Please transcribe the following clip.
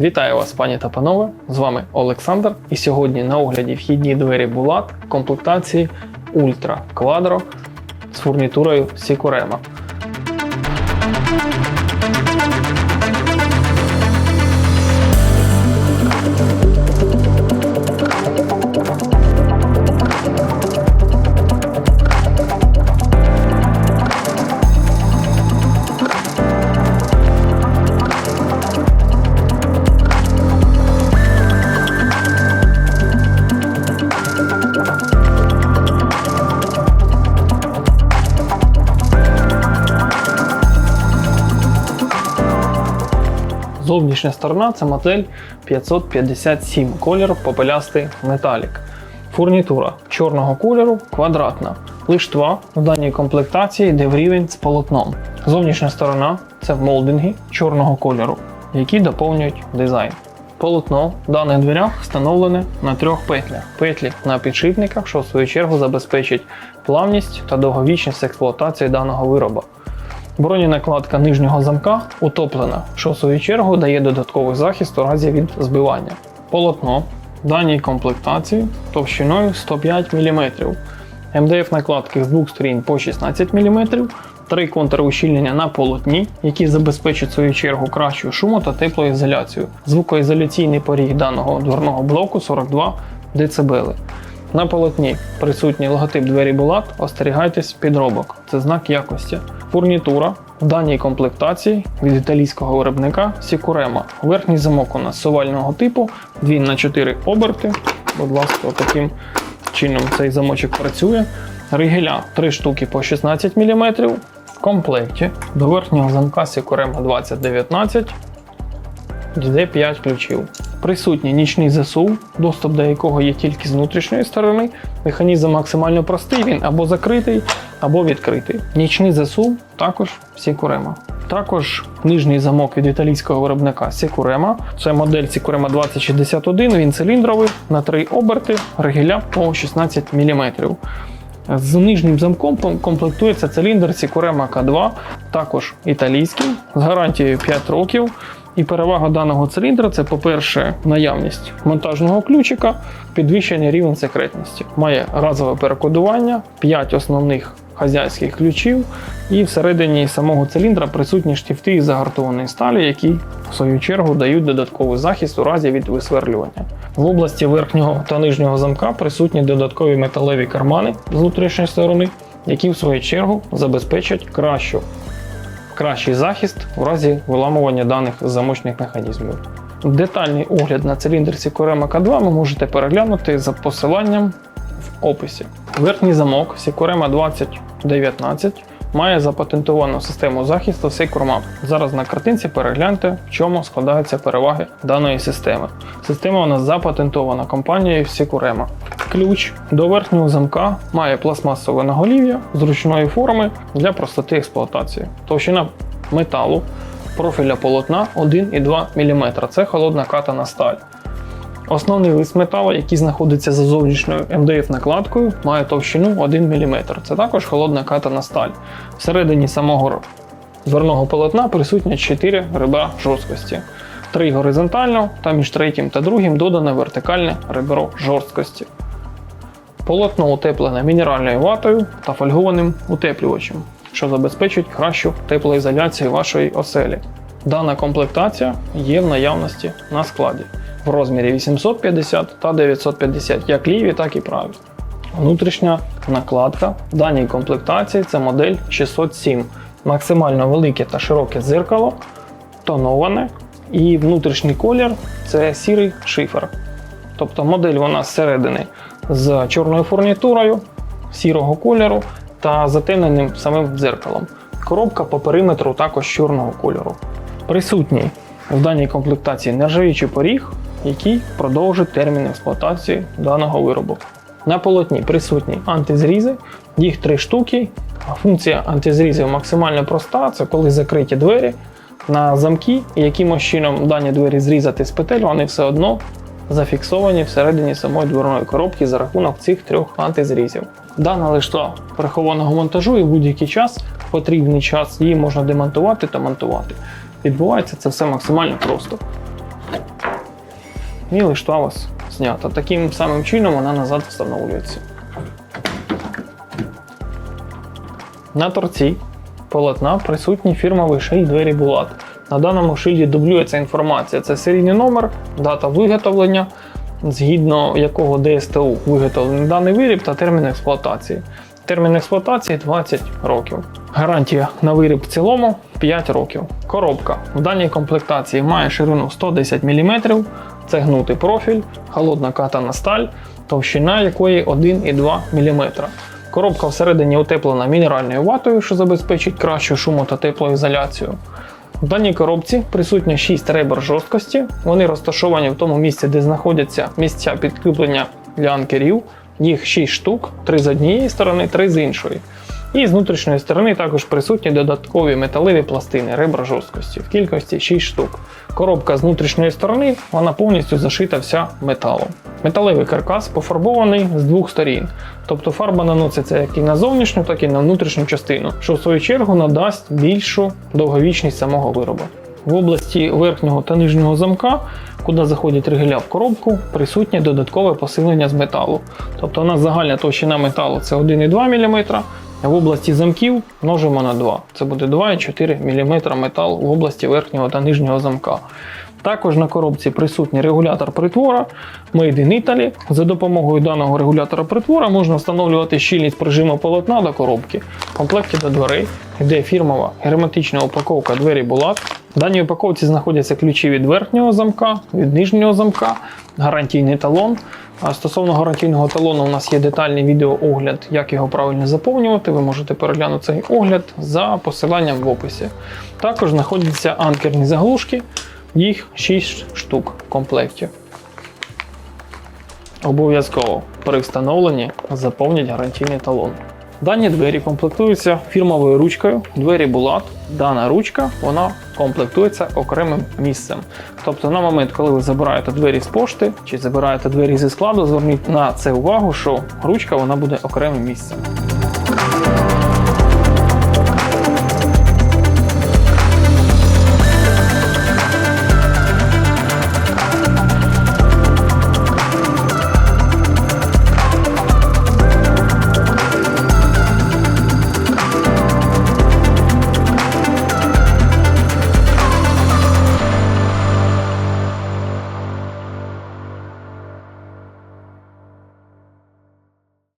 Вітаю вас, пані та панове! З вами Олександр. І сьогодні на огляді вхідні двері Булат комплектації Ультра Quadro з фурнітурою Сікурема. Зовнішня сторона це модель 557, колір попелястий металік. Фурнітура чорного кольору квадратна. Лиштва в даній комплектації йде в рівень з полотном. Зовнішня сторона це молдинги чорного кольору, які доповнюють дизайн. Полотно в даних дверях встановлене на трьох петлях. Петлі на підшипниках, що в свою чергу забезпечить плавність та довговічність експлуатації даного вироба. Броненакладка нижнього замка утоплена, що в свою чергу дає додатковий захист у разі від збивання. Полотно в даній комплектації товщиною 105 мм. МДФ накладки з двох сторін по 16 мм, три контури ущільнення на полотні, які забезпечать в свою чергу кращу шуму та теплоізоляцію. Звукоізоляційний поріг даного дверного блоку 42 дБ. На полотні присутній логотип двері Булат, остерігайтесь підробок. Це знак якості. Фурнітура в даній комплектації від італійського виробника Сікурема. Верхній замок у нас сувального типу, він на 4 оберти. Будь ласка, таким чином цей замочок працює. Ригеля 3 штуки по 16 мм. В комплекті до верхнього замка Сікурема 2019 йде 5 ключів. Присутній нічний засув, доступ до якого є тільки з внутрішньої сторони. Механізм максимально простий, він або закритий, або відкритий. Нічний засув також Сікурема. Також нижній замок від італійського виробника Сікурема. Це модель Сікурема 2061, він циліндровий на 3 оберти, регіля по 16 мм. З нижнім замком комплектується циліндр Сікурема К2, також італійський, з гарантією 5 років. І перевага даного циліндра це, по-перше, наявність монтажного ключика, підвищений рівень секретності. Має разове перекодування, 5 основних хазяйських ключів, і всередині самого циліндра присутні штифти із загартованої сталі, які в свою чергу дають додатковий захист у разі від висверлювання. В області верхнього та нижнього замка присутні додаткові металеві кармани з внутрішньої сторони, які в свою чергу забезпечать кращу кращий захист у разі виламування даних замочних механізмів. Детальний огляд на циліндр Сікорема К2 ви можете переглянути за посиланням в описі. Верхній замок Сікорема 2019 має запатентовану систему захисту Securemap. Зараз на картинці перегляньте, в чому складаються переваги даної системи. Система у нас запатентована компанією Securema. Ключ до верхнього замка має пластмасове наголів'я зручної форми для простоти експлуатації. Товщина металу профіля полотна 1,2 мм. Це холодна катана сталь. Основний лист металу, який знаходиться за зовнішньою МДФ-накладкою, має товщину 1 мм. Це також холодна катана сталь. Всередині самого дверного полотна присутні 4 ребра жорсткості. Три горизонтально та між третім та другим додане вертикальне ребро жорсткості. Полотно утеплене мінеральною ватою та фольгованим утеплювачем, що забезпечить кращу теплоізоляцію вашої оселі. Дана комплектація є в наявності на складі в розмірі 850 та 950, як ліві, так і праві. Внутрішня накладка в даній комплектації це модель 607. Максимально велике та широке дзеркало, тоноване, і внутрішній колір це сірий шифер. Тобто модель вона зсередини з чорною фурнітурою, сірого кольору та затемненим самим дзеркалом. Коробка по периметру також чорного кольору. Присутній в даній комплектації нержавіючий поріг, який продовжить термін експлуатації даного виробу. На полотні присутні антизрізи, їх три штуки. Функція антизрізів максимально проста: це коли закриті двері на замки, і якимось чином дані двері зрізати з петель, вони все одно зафіксовані всередині самої дверної коробки за рахунок цих трьох антизрізів. Дана лиштва прихованого монтажу і будь-який час, в потрібний час її можна демонтувати та монтувати. Відбувається це все максимально просто. і лиштва у вас знята. Таким самим чином вона назад встановлюється. На торці полотна присутній фірмовий шильд двері Булат. На даному шильді дублюється інформація. Це серійний номер, дата виготовлення, згідно якого ДСТУ виготовлений даний виріб та термін експлуатації. Термін експлуатації 20 років. Гарантія на виріб в цілому 5 років. Коробка в даній комплектації має ширину 110 мм, це гнутий профіль, холодна катана сталь, товщина якої 1,2 мм. Коробка всередині утеплена мінеральною ватою, що забезпечить кращу шуму та теплоізоляцію. В даній коробці присутні 6 ребер жорсткості. Вони розташовані в тому місці, де знаходяться місця підкріплення для анкерів. Їх 6 штук, 3 з однієї сторони, 3 з іншої. І з внутрішньої сторони також присутні додаткові металеві пластини ребра жорсткості в кількості 6 штук. Коробка з внутрішньої сторони вона повністю зашита вся металом. Металевий каркас пофарбований з двох сторін, тобто фарба наноситься як і на зовнішню, так і на внутрішню частину, що в свою чергу надасть більшу довговічність самого виробу. В області верхнього та нижнього замка, куди заходять ригеля в коробку, присутнє додаткове посилення з металу. Тобто у нас загальна товщина металу це 1,2 мм, в області замків множимо на 2. Це буде 2,4 мм метал в області верхнього та нижнього замка. Також на коробці присутній регулятор притвора Made in Italy. За допомогою даного регулятора притвора можна встановлювати щільність прижиму полотна до коробки. В комплекті до дверей йде фірмова герметична упаковка двері Булат. В даній упаковці знаходяться ключі від верхнього замка, від нижнього замка, гарантійний талон. Стосовно гарантійного талону, у нас є детальний відеоогляд, як його правильно заповнювати. Ви можете переглянути цей огляд за посиланням в описі. Також знаходяться анкерні заглушки, їх 6 штук в комплекті. Обов'язково при встановленні заповнять гарантійний талон. Дані двері комплектуються фірмовою ручкою, двері Булат. Дана ручка вона комплектується окремим місцем. Тобто на момент, коли ви забираєте двері з пошти чи забираєте двері зі складу, зверніть на це увагу, що ручка вона буде окремим місцем.